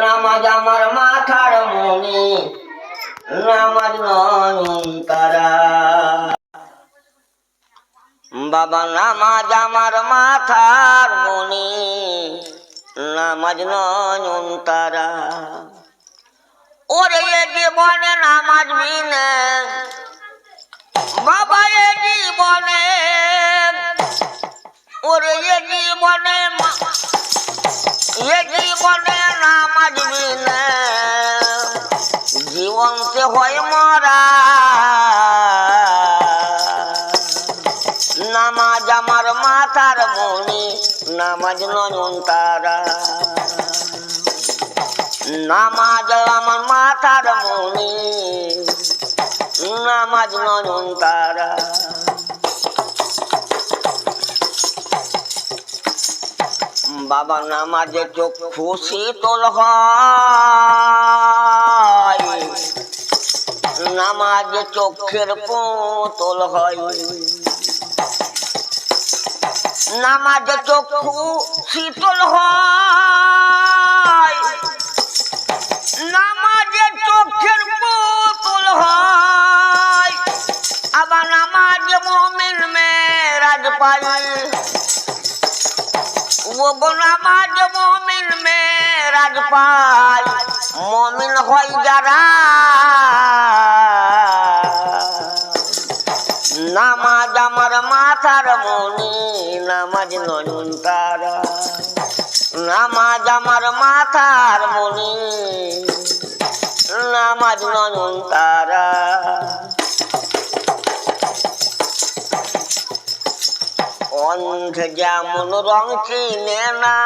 নামাজ আমার মাথার মনি, নামাজ নয়ন তারা বাবা, নামাজ আমার মাথার মনি, নামাজ নয়ন তারা ওরে জীবনে নামাজ বিনে বাবা এ জীবনে ওরে এ জীবনে এ জীবনে নামাজ বিনে জীবন সে হয় মরা। নামাজ আমার মাথার মনি, নামাজ নয়ন তারা। নামাজ আমার মাথার মনি নামাজ নয়ন তারা। বাবা নামাজে চোখ খুশি তোল হয়। নামাজে চোখের পুতুল হয়। নামাজে চক্ষু শীতল হয়। পায় ও গো নামাজ মমিন মেরাজ পায়। মমিন হয় যারা। নামাজ আমার মাথার মনি, নামাজ নয়ন তারা। নামাজ আমার মাথার মনি, নামাজ নয়ন তারা। অন্ধ যেমন রং চিনে না।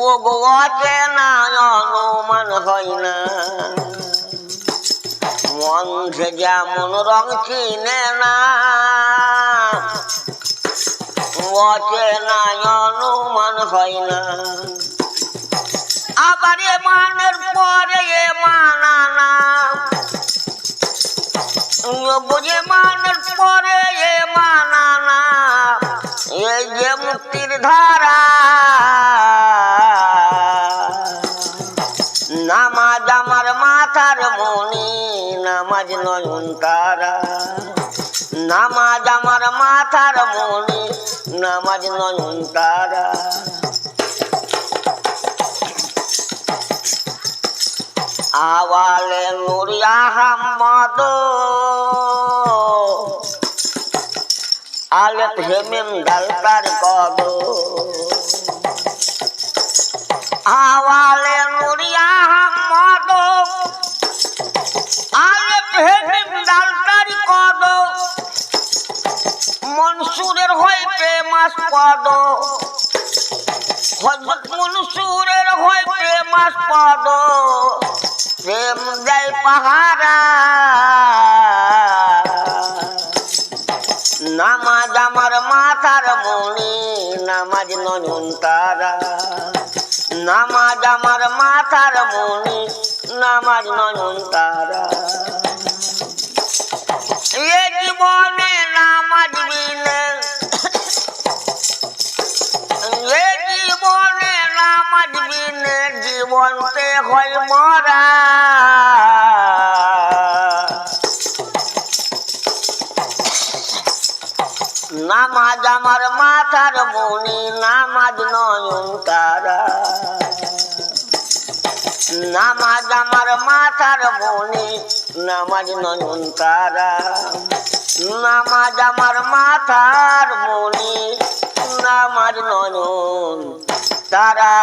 ও গো অচেনা অনুমান হয় না। অন্ধ যেমন রং চিনে না। অচেনা অনুমান হয় না। আবার এ মানের পরে এ মানা না বুঝে মানের পরে এ মানা না যে মুক্তির ধারা নামাজ আমার মাথার মনি নামাজ নয়ন তারা। নামাজ আমার মাথার মনি নামাজ নয়ন তারা। আওয়ালে নুরিয়া আহমদ আলে হেমিম ডালতার কদ আওয়ালে নুর আহমদ আলে হেমিম ডালতার কদ মনসুরের হইতে মাস পদ হজরত মনসুরের হয় প্রেমাস পদ প্রেম দেয় পাহারা নামাজ আমার মাথার মনি নামাজ নয়ন তারা। নামাজ আমার মাথার মনি নামাজ নয়ন তারা। এ জীবনে নামাজ বিনে, এ জীবনে নামাজ বিনে, জীবনতে হয় মরা। নামাজ আমার মাথার মনি, নামাজ নয়ন তারা। নামাজ আমার মাথার মনি, নামাজ নয়ন তারা। নামাজ আমার মাথার মনি, নামাজ নয়ন তারা।